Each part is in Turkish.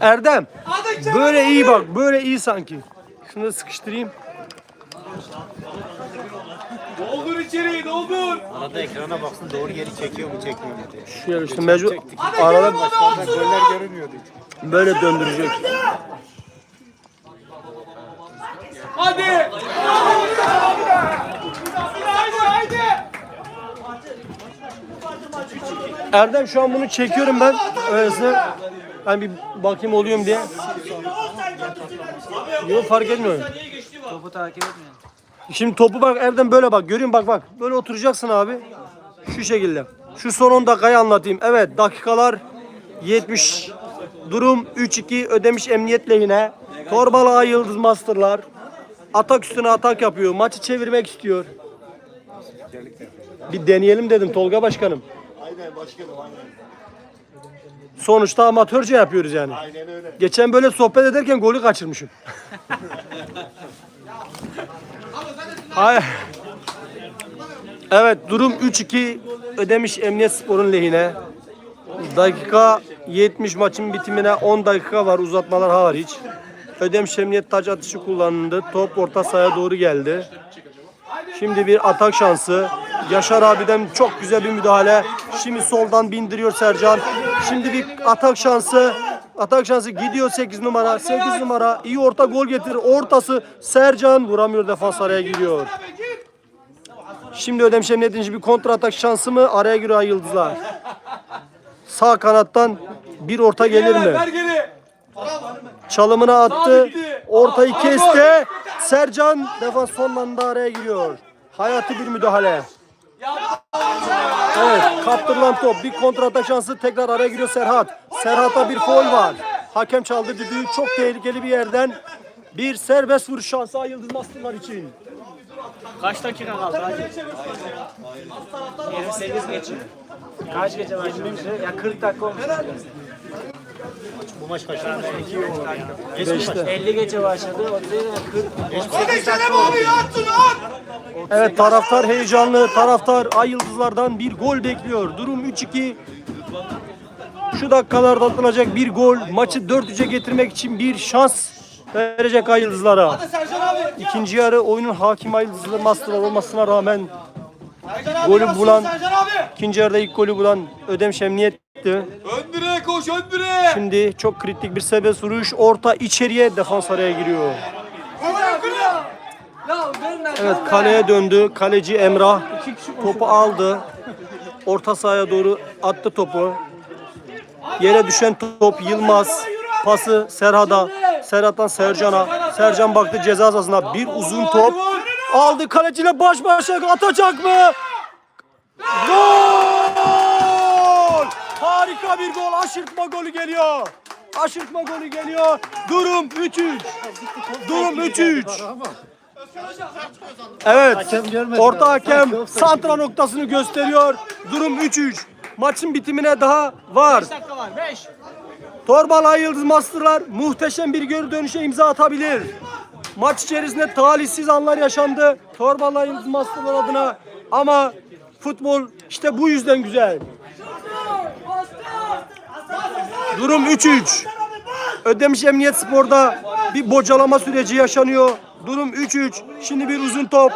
Erdem. Böyle iyi bak. Böyle iyi sanki. Şunu da sıkıştırayım. Doldur içeriği doldur. Arada ekrana baksın doğru yeri çekiyor mu çekmiyor mu diye. Şöyle işte mecbur arada goller görünmüyordu böyle döndürecek. Hadi. Haydi haydi. Erdem şu an bunu çekiyorum ben. Öylesine ben bir bakayım oluyorum diye. Yok fark etmiyor. Topu takip etmeyin. Şimdi topu bak Erdem böyle bak görüyorum bak bak. Böyle oturacaksın abi. Şu şekilde. Şu son 10 dakikayı anlatayım. Evet dakikalar 70. Durum 3-2 ödemiş emniyet lehine. Torbalı Ay Yıldız Masterlar. Atak üstüne atak yapıyor. Maçı çevirmek istiyor. Bir deneyelim dedim Tolga Başkanım. Aynen başkanım aynen. Sonuçta amatörce yapıyoruz yani. Aynen öyle. Geçen böyle sohbet ederken golü kaçırmışım. Hayır. Evet durum 3-2 ödemiş Emniyet Spor'un lehine. Dakika 70 maçın bitimine 10 dakika var uzatmalar hariç. Ödemiş Emniyet taç atışı kullanıldı. Top orta sahaya doğru geldi. Şimdi bir atak şansı. Yaşar abiden çok güzel bir müdahale. Şimdi soldan bindiriyor Sercan. Şimdi bir atak şansı. Atak şansı gidiyor 8 numara. 8 numara iyi orta gol getirir. Ortası Sercan vuramıyor defans araya giriyor. Şimdi Ödemiş Emniyet'in bir kontra atak şansı mı? Araya giriyor Yıldızlar. Sağ kanattan bir orta gelir mi? Çalımını attı. Ortayı kesti. Sercan defans son anda araya giriyor. Hayati bir müdahale. Evet kaptırılan top. Bir kontrata şansı tekrar araya giriyor Serhat. Serhat'a bir foul var. Hakem çaldı düdüğü. Çok tehlikeli bir yerden. Bir serbest vuruş şansı Yıldız Masterlar için. Kaç dakika kaldı hadi. 28 geçiyor. Kaç şimdi? Ya 40 dakika olmuş. Bu maç kaç olmuş? Beşte. 50 gece başladı. O değil mi? 40. Hadi Kerem abi yatsın at. Evet taraftar heyecanlı. Taraftar Ay Yıldızlardan bir gol bekliyor. Durum 3-2. Şu dakikalarda atılacak bir gol maçı 4-3'e getirmek için bir şans verecek Ay Yıldızlara. İkinci yarı oyunun hakim Ay Yıldızlı master olmasına rağmen Golü bulan- ikinci yarıda ilk golü bulan Ödemiş Emniyet'ti. Ön direğe koş ön direğe. Şimdi çok kritik bir serbest vuruş. Orta içeriye defans araya giriyor. Evet kaleye döndü. Kaleci Emrah topu aldı. Orta sahaya doğru attı topu. Yere düşen top Yılmaz. Pası Serhat'a. Serhat'tan Sercan'a. Sercan baktı ceza sahasına. Bir uzun top. Aldı kaleciyle baş başa atacak mı? Gol! Harika bir gol. Aşırtma golü geliyor. Aşırtma golü geliyor. Durum 3-3. Durum 3-3. Evet. Orta hakem santra noktasını gösteriyor. Durum 3-3. Maçın bitimine daha var. dakika var 5. Torbalı Yıldız Masterlar muhteşem bir geri dönüşe imza atabilir. Maç içerisinde talihsiz anlar yaşandı. Torbalı Yıldız Masterlar adına ama futbol işte bu yüzden güzel. Durum 3-3. Ödemiş Emniyet Spor'da bir bocalama süreci yaşanıyor. Durum 3-3. Şimdi bir uzun top.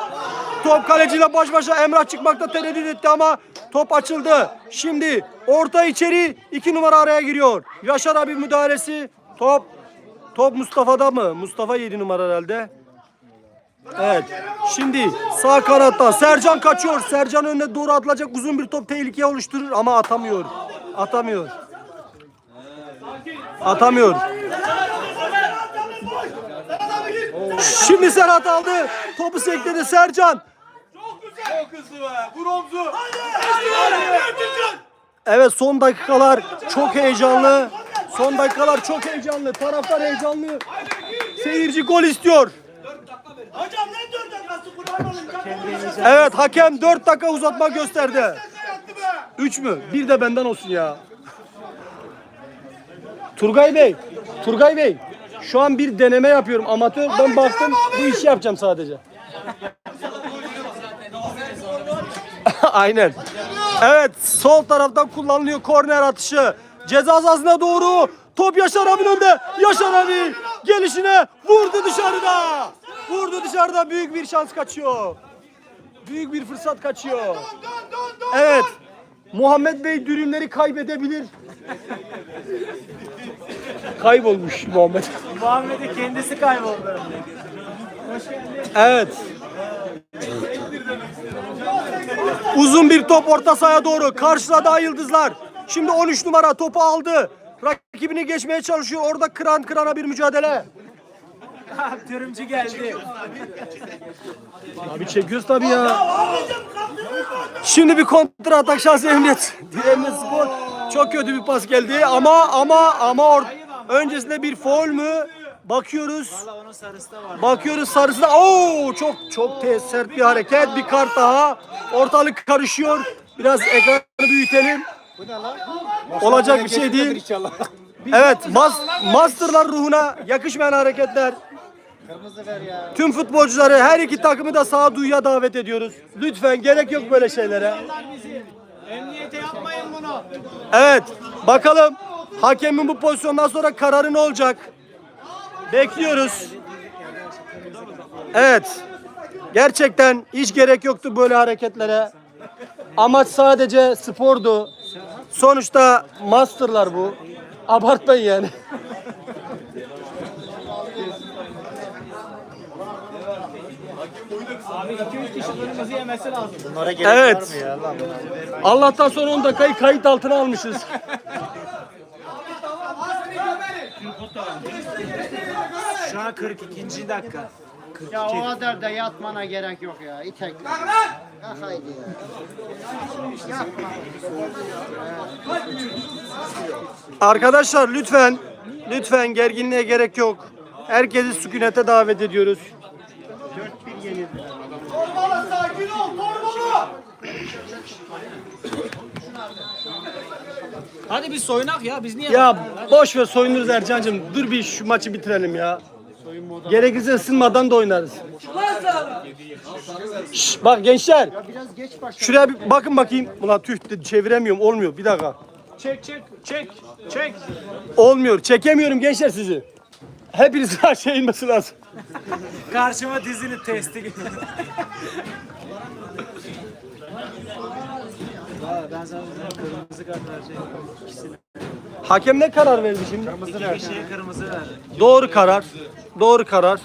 Top kaleciyle baş başa Emrah çıkmakta tereddüt etti ama top açıldı. Şimdi orta içeri iki numara araya giriyor. Yaşar abi müdahalesi. Top top Mustafa'da mı? Mustafa 7 numara herhalde. Evet. Şimdi sağ kanattan Sercan kaçıyor. Sercan önüne doğru atılacak uzun bir top tehlike oluşturur ama atamıyor. Atamıyor. Atamıyor. Şimdi Serhat aldı. Topu sekledi Sercan. Çok hızlı be. Vur. Evet son dakikalar çok heyecanlı. Son dakikalar çok heyecanlı. Taraftar heyecanlı. Seyirci gol istiyor. Hocam ne dört dakikası kurban olayım. Evet hakem 4 dakika uzatma gösterdi. 3 mü? Bir de benden olsun ya. Turgay Bey, Turgay Bey. Şu an bir deneme yapıyorum amatör. Ben baktım bu işi yapacağım sadece. Aynen. Evet sol taraftan kullanılıyor korner atışı. Ceza sahasına doğru. Top Yaşar abinin önünde. Yaşar abi gelişine vurdu dışarıda. Vurdu dışarıda büyük bir şans kaçıyor. Büyük bir fırsat kaçıyor. Evet. Muhammed Bey dürümleri kaybedebilir. Kaybolmuş Muhammed. Muhammed'in kendisi kayboldu. Evet. Uzun bir top orta sahaya doğru. Karşıladı Ay Yıldızlar. Şimdi 13 numara topu aldı. Rakibini geçmeye çalışıyor. Orada kıran kırana bir mücadele. Dürümcü geldi. Abi çekiyoruz tabii ya. Şimdi bir kontra atak şansı Emniyet. Emniyet Spor. Çok kötü bir pas geldi ama ama ama or öncesinde bir foul mü? Bakıyoruz. Onun sarısı da. Bakıyoruz. Oo çok çok te- sert bir hareket. Bir kart daha. Ortalık karışıyor. Biraz ekranı büyütelim. Olacak bir şey değil. İnşallah. Evet, mas masterlar ruhuna yakışmayan hareketler. Kırmızı ver ya. Tüm futbolcuları her iki takımı da sağduyuya davet ediyoruz. Lütfen gerek yok böyle şeylere. Emniyete yapmayın bunu. Evet, bakalım hakemin bu pozisyondan sonra kararı ne olacak? Bekliyoruz. Evet. Gerçekten hiç gerek yoktu böyle hareketlere. Amaç sadece spordu. Sonuçta masterlar bu. Abartmayın yani. Abi 2-3 kişi kırmızı yemesi lazım. Bunlara gerek Evet. var mı ya lan? Allah'tan sonra 10 dakikayı kayıt altına almışız. Şu an 42. dakika. Ya o kadar da yatmana gerek yok ya. İtek. Ya haydi ya. Yapma. Arkadaşlar lütfen, lütfen gerginliğe gerek yok. Herkesi sükunete davet ediyoruz. Torbalı sakin ol torbalı. Hadi bir soyunak ya biz niye Ya boş ver soyunuruz Ercan'cığım. Dur bir şu maçı bitirelim ya. Gerekirse ısınmadan da oynarız. Şş, bak gençler. Biraz geç başla. Şuraya bir bakın bakayım. Ulan tüh de çeviremiyorum. Olmuyor. Bir dakika. Çek çek çek çek. Olmuyor. Çekemiyorum gençler sizi. Hepinizin aşağı inmesi lazım. Karşıma dizini testi gibi. Valla ben sana dedim, kırmızı kart verecek. Hakem ne karar verdi şimdi? İki kişiye kırmızı verdi. Doğru karar. Doğru karar.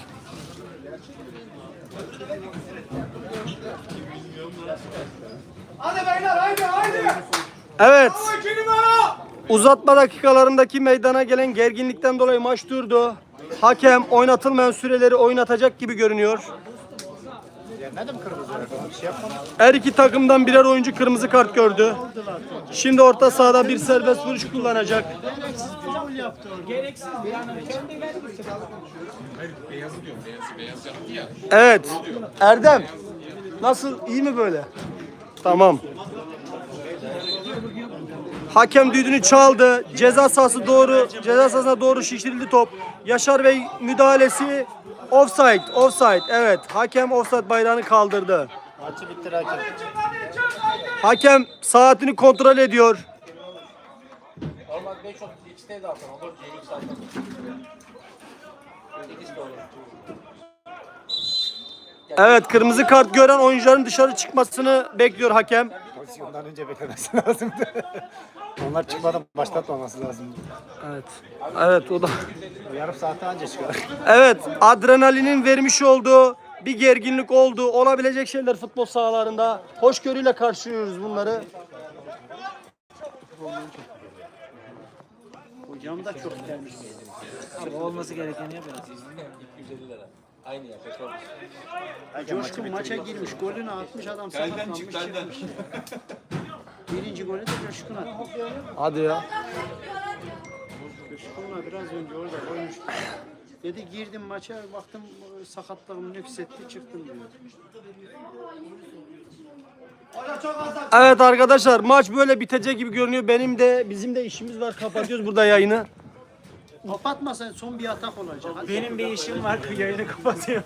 Hadi beyler haydi haydi. Evet. Uzatma dakikalarındaki meydana gelen gerginlikten dolayı maç durdu. Hakem oynatılmayan süreleri oynatacak gibi görünüyor. Her iki takımdan birer oyuncu kırmızı kart gördü. Şimdi orta sahada bir serbest vuruş kullanacak. Evet. Erdem. Nasıl? iyi mi böyle? Tamam. Hakem düdüğünü çaldı. Ceza sahası doğru. Ceza sahasına doğru şişirildi top. Yaşar Bey müdahalesi offside. Offside. Evet. Hakem offside bayrağını kaldırdı. Maçı bitti hakem. Hakem saatini kontrol ediyor. Evet kırmızı kart gören oyuncuların dışarı çıkmasını bekliyor hakem. Pozisyondan önce beklemesi lazımdı. Onlar çıkmadan başlatmaması lazımdı. Evet. Evet o da. Yarım saate anca çıkar. Evet adrenalinin vermiş olduğu bir gerginlik oldu. Olabilecek şeyler futbol sahalarında. Hoşgörüyle karşılıyoruz bunları. Hocam da çok gelmiş. Olması gerekeni yapıyoruz. Coşkun maça girmiş. Golünü atmış adam sakatlanmış çıkmış. Birinci golü de Coşkun atmış. Hadi ya. Coşkun'la biraz önce orada koymuş. Dedi girdim maça baktım e, sakatlığım nüksetti çıktım diyor. Evet arkadaşlar maç böyle bitecek gibi görünüyor. Benim de bizim de işimiz var. Kapatıyoruz burada yayını. Kapatmasan son bir atak olacak. Benim bir işim var yayını kapatıyorum.